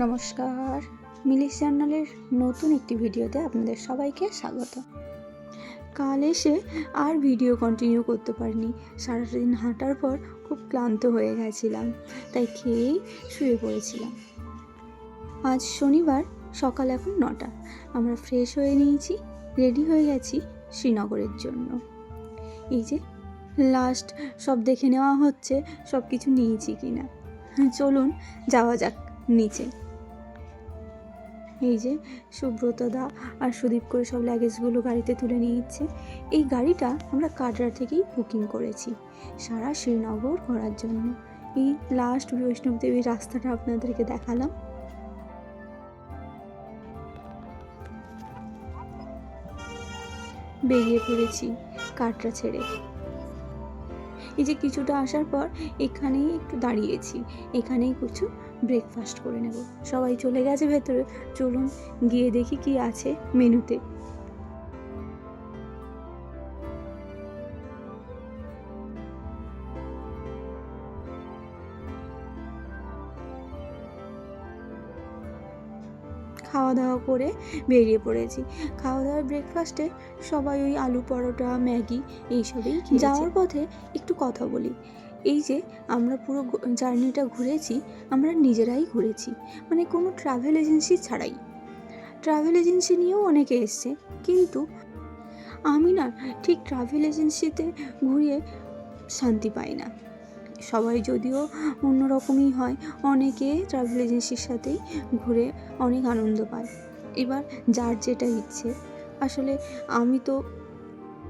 নমস্কার। মিলিশ জার্নালের নতুন একটি ভিডিওতে আপনাদের সবাইকে স্বাগত। কাল এসে আর ভিডিও কন্টিনিউ করতে পারিনি। সারাটা দিন হাঁটার পর খুব ক্লান্ত হয়ে গেছিলাম, তাই খেয়েই শুয়ে পড়েছিলাম। আজ শনিবার, সকাল এখন নটা। আমরা ফ্রেশ হয়ে নিয়েছি রেডি হয়ে গেছি শ্রীনগরের জন্য। এই যে লাস্ট সব দেখে নেওয়া হচ্ছে সব কিছু নিয়েছি কিনা। চলুন, যাওয়া যাক নিচে। এই যে সুব্রত দা আর সুদীপ করে সব লাগেজগুলো গাড়িতে তুলে নিচ্ছে। এই গাড়িটা আমরা কাটরা থেকেই বুকিং করেছি। সারা শ্রীনগর ঘোরার জন্য। এই লাস্ট বৈষ্ণব দেবীর রাস্তাটা আপনাদেরকে দেখালাম। বেরিয়ে পড়েছি কাটরা ছেড়ে। এই যে কিছুটা আসার পর এখানেই একটু দাঁড়িয়েছি। এখানেই কিছু ব্রেকফাস্ট করে নেব। সবাই চলে গেছে ভেতরে। চলুন গিয়ে দেখি কি আছে মেনুতে। খাওয়া দাওয়া করে বেরিয়ে পড়েছি। খাওয়া দাওয়ার ব্রেকফাস্টে সবাই ওই আলু পরোটা, ম্যাগি এইসবই যাওয়ার পথে একটু কথা বলি। এই যে আমরা পুরো জার্নিটা ঘুরেছি, আমরা নিজেরাই ঘুরেছি। মানে কোনো ট্রাভেল এজেন্সি ছাড়াই। ট্রাভেল এজেন্সি নিয়েও অনেকে এসছে, কিন্তু আমি না ঠিক ট্রাভেল এজেন্সিতে ঘুরিয়ে শান্তি পাই না। সবাই যদিও অন্যরকমই হয়, অনেকে ট্রাভেল এজেন্সির সাথেই ঘুরে অনেক আনন্দ পায়। এবার যার যেটা ইচ্ছে। আসলে আমি তো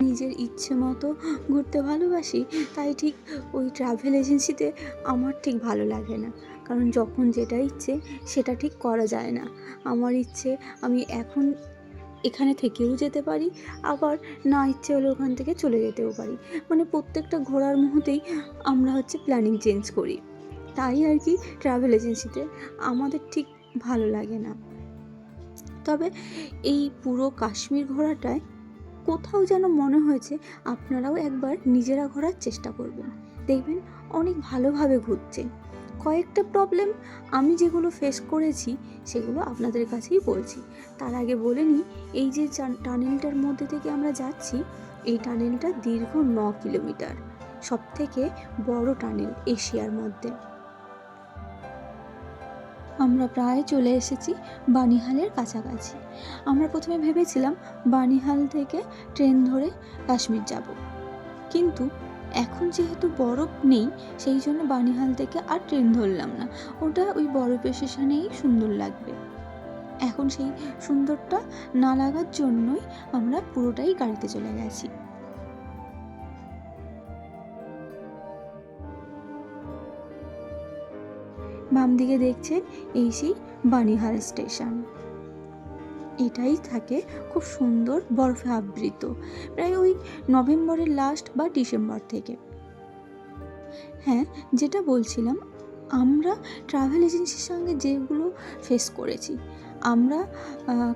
নিজের ইচ্ছে মতো ঘুরতে ভালোবাসি, তাই ঠিক ওই ট্রাভেল এজেন্সিতে আমার ঠিক ভালো লাগে না। কারণ যখন যেটা ইচ্ছে, সেটা ঠিক করা যায় না। আমার ইচ্ছে, আমি এখন এখানে থেকেও যেতে পারি, আবার না ইচ্ছে হলে ওখান থেকে চলে যেতেও পারি। মানে প্রত্যেকটা ঘোরার মুহূর্তেই আমরা হচ্ছে প্ল্যানিং চেঞ্জ করি। তাই আর কি ট্রাভেল এজেন্সিতে আমাদের ঠিক ভালো লাগে না। তবে এই পুরো কাশ্মীর ঘোরাটায় কোথাও যেন মনে হয়েছে আপনারাও একবার নিজেরা ঘোরার চেষ্টা করবেন। দেখবেন অনেক ভালোভাবে ঘুরছে। কয়েকটা প্রবলেম আমি যেগুলো ফেস করেছি, সেগুলো আপনাদের কাছেই বলছি। তার আগে বলে নিই, এই যে টানেলটার মধ্যে থেকে আমরা যাচ্ছি, এই টানেলটা দীর্ঘ ন কিলোমিটার। সব থেকে বড় টানেল এশিয়ার মধ্যে। আমরা প্রায় চলে এসেছি বানিহালের কাছাকাছি। আমরা প্রথমে ভেবেছিলাম বানিহাল থেকে ট্রেন ধরে কাশ্মীর যাব। কিন্তু এখন যেহেতু বরফ নেই, সেই জন্য বানিহাল থেকে আর ট্রেন ধরলাম না। ওটা ওই বরফের স্টেশনেই সুন্দর লাগবে। এখন সেই সুন্দরটা না লাগার জন্যই আমরা পুরোটাই গাড়িতে চলে গেছি। বাম দিকে দেখছেন এই সেই বানিহাল স্টেশন। এটাই থাকে খুব সুন্দর বরফে আবৃত, প্রায় ওই নভেম্বরের লাস্ট বা ডিসেম্বর থেকে। হ্যাঁ যেটা বলছিলাম, আমরা ট্রাভেল এজেন্সির সঙ্গে যেগুলো ফেস করেছি, আমরা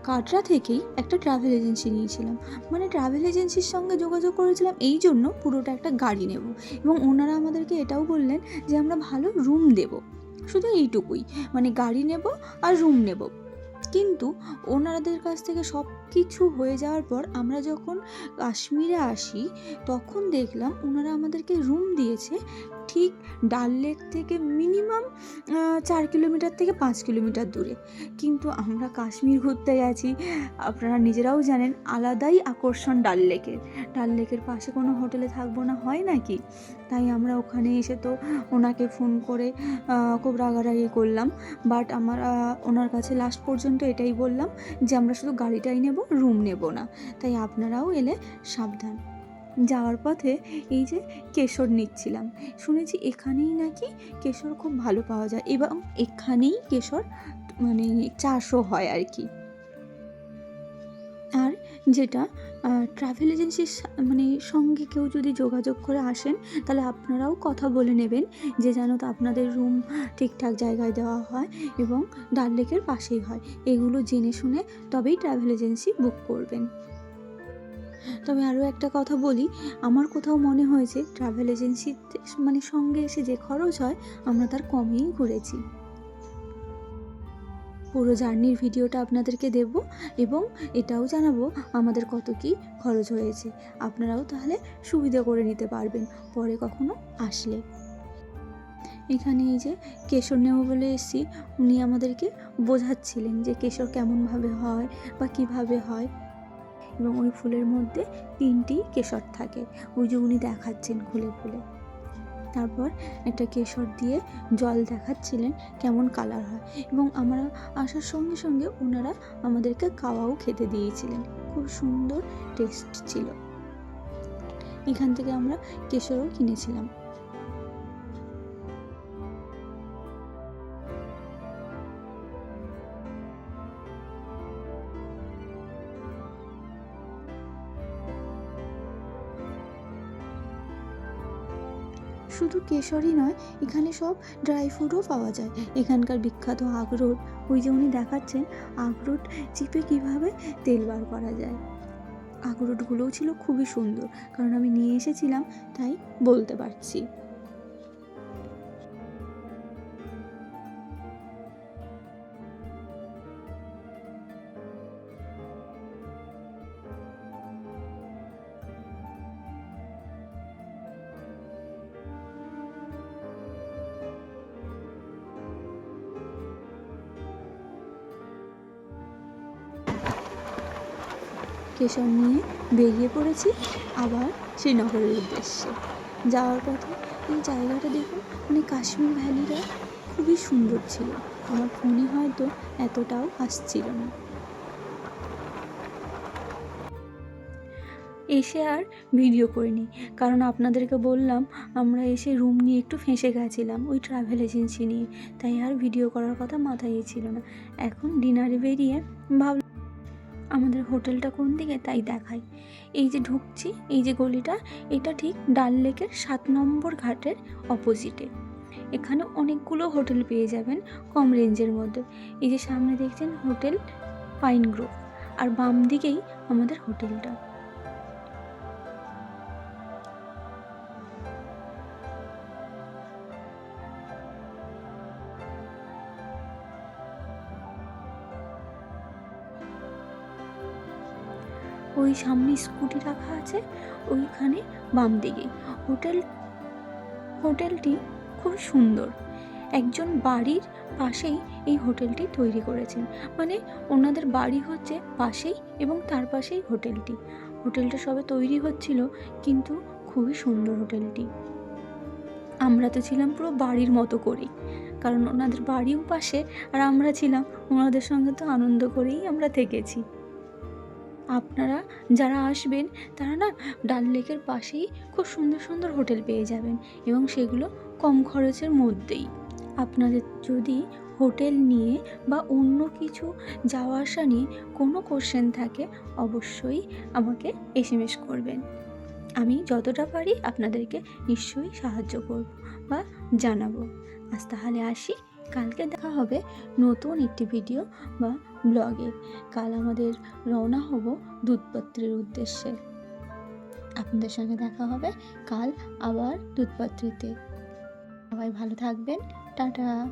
কাটরা থেকেই একটা ট্রাভেল এজেন্সি নিয়েছিলাম। মানে ট্রাভেল এজেন্সির সঙ্গে যোগাযোগ করেছিলাম, এই জন্য পুরোটা একটা গাড়ি নেব। এবং ওনারা আমাদেরকে এটাও বললেন যে, আমরা ভালো রুম দেব। শুধু এইটুকুই। মানে গাড়ি নেব আর রুম নেব। কিন্তু ওনাদের কাছ থেকে সব কিছু হয়ে যাওয়ার পর আমরা যখন কাশ্মীরে আসি, তখন দেখলাম ওনারা আমাদেরকে রুম দিয়েছে ঠিক ডাল লেক থেকে মিনিমাম চার কিলোমিটার থেকে পাঁচ কিলোমিটার দূরে। কিন্তু আমরা কাশ্মীর ঘুরতে গেছি, আপনারা নিজেরাও জানেন আলাদাই আকর্ষণ ডাল লেকের ডাল লেকের পাশে কোনো হোটেলে থাকব না, হয় নাকি? তাই আমরা ওখানে এসে তো ওনাকে ফোন করে খুব রাগারাগি করলাম। বাট আমার ওনার কাছে লাস্ট পর্যন্ত এটাই বললাম যে আমরা শুধু গাড়িটাই নেব রুম নেব না। তাই আপনারাও এলে সাবধান। যাওয়ার পথে এই যে কেশর নিচ্ছিলাম। শুনেছি এখানেই নাকি কেশর খুব ভালো পাওয়া যায় এবং এখানেই কেশর মানে চাষও হয় আর কি। আর যেটা ট্রাভেল এজেন্সির মানে সঙ্গে কেউ যদি যোগাযোগ করে আসেন, তাহলে আপনারাও কথা বলে নেবেন যে যেন তো আপনাদের রুম ঠিকঠাক জায়গায় দেওয়া হয় এবং ডাল লেকের পাশেই হয়। এগুলো জেনে শুনে তবেই ট্রাভেল এজেন্সি বুক করবেন। তবে আরও একটা কথা বলি, আমার কোথাও মনে হয়েছে ট্রাভেল এজেন্সিতে মানে সঙ্গে এসে যে খরচ হয়, আমরা তার কমেই ঘুরেছি। পুরো জার্নির ভিডিওটা আপনাদেরকে দেব এবং এটাও জানাব আমাদের কত কি খরচ হয়েছে। আপনারাও তাহলে সুবিধা করে নিতে পারবেন, পরে কখনো আসলে। এখানে এই যে কেশর নেব বলে এসেছি, উনি আমাদেরকে বোঝাচ্ছিলেন যে কেশর কেমনভাবে হয় বা কীভাবে হয়। এবং ওই ফুলের মধ্যে তিনটি কেশর থাকে। ওই যে উনি দেখাচ্ছেন খুলে খুলে। তারপর একটা কেশর দিয়ে জল দেখাচ্ছিলেন কেমন কালার হয় এবং আমরা আসার সঙ্গে সঙ্গে ওনারা আমাদেরকে কাওয়াও খেতে দিয়েছিলেন। খুব সুন্দর টেস্ট ছিল। এখান থেকে আমরা কেশরও কিনেছিলাম। শুধু কেশরই নয়, এখানে সব ড্রাই ফ্রুটও পাওয়া যায়। এখানকার বিখ্যাত আখরোট, ওই যে উনি দেখাচ্ছেন, আখরোট চিপে কীভাবে তেল বার করা যায়। আখরোটগুলোও ছিল খুবই সুন্দর, কারণ আমি নিয়ে এসেছিলাম, তাই বলতে পারছি। কেশর নিয়ে বেরিয়ে পড়েছি আবার শ্রীনগরের উদ্দেশ্যে। যাওয়ার পথে এই জায়গাটা দেখুন মানে কাশ্মীর ভ্যালিটা খুবই সুন্দর ছিল। আমার ফোনে হয়তো এতটাও আসছিল না। এসে আর ভিডিও করিনি, কারণ আপনাদেরকে বললাম, আমরা এসে রুম নিয়ে একটু ফেঁসে গেছিলাম ওই ট্রাভেল এজেন্সি নিয়ে। তাই আর ভিডিও করার কথা মাথায় ছিল না। এখন ডিনারে বেরিয়ে ভাব আমাদের হোটেলটা কোন দিকে? তাই দেখাই। এই যে ঢুকছি, এই যে গলিটা, এটা ঠিক ডাল লেকের সাত নম্বর ঘাটের অপোজিটে এখানে অনেকগুলো হোটেল পেয়ে যাবেন কম রেঞ্জের মধ্যে। এই যে সামনে দেখছেন হোটেল পাইন গ্রোভ। আর বাম দিকেই আমাদের হোটেলটা। ওই সামনে স্কুটি রাখা আছে, ওইখানে বাম দিকে। হোটেল, হোটেলটি খুব সুন্দর। একজন বাড়ির পাশেই এই হোটেলটি তৈরি করেছেন। মানে ওনাদের বাড়ি হচ্ছে পাশেই এবং তার পাশেই হোটেলটি। হোটেলটা সবে তৈরি হচ্ছিল, কিন্তু খুবই সুন্দর হোটেলটি। আমরা তো ছিলাম পুরো বাড়ির মতো করেই, কারণ ওনাদের বাড়িও পাশে আর আমরা ছিলাম। ওনাদের সঙ্গে তো আনন্দ করেই আমরা থেকেছি। আপনারা যারা আসবেন, তারা না ডাল লেকের পাশেই খুব সুন্দর সুন্দর হোটেল পেয়ে যাবেন এবং সেগুলো কম খরচের মধ্যেই। আপনাদের যদি হোটেল নিয়ে বা অন্য কিছু যাওয়া আসা নিয়ে কোনো কোশ্চেন থাকে, অবশ্যই আমাকে এসএমএস করবেন। আমি যতটা পারি আপনাদেরকে নিশ্চয়ই সাহায্য করব বা জানাব। আজ তাহলে আসি। কালকে দেখা হবে নতুন একটি ভিডিও বা ব্লগে। কাল আমাদের রওনা হব দুধপত্রের উদ্দেশ্যে। আপনাদের সঙ্গে দেখা হবে কাল আবার দুধপত্রিতে। সবাই ভালো থাকবেন। টাটা।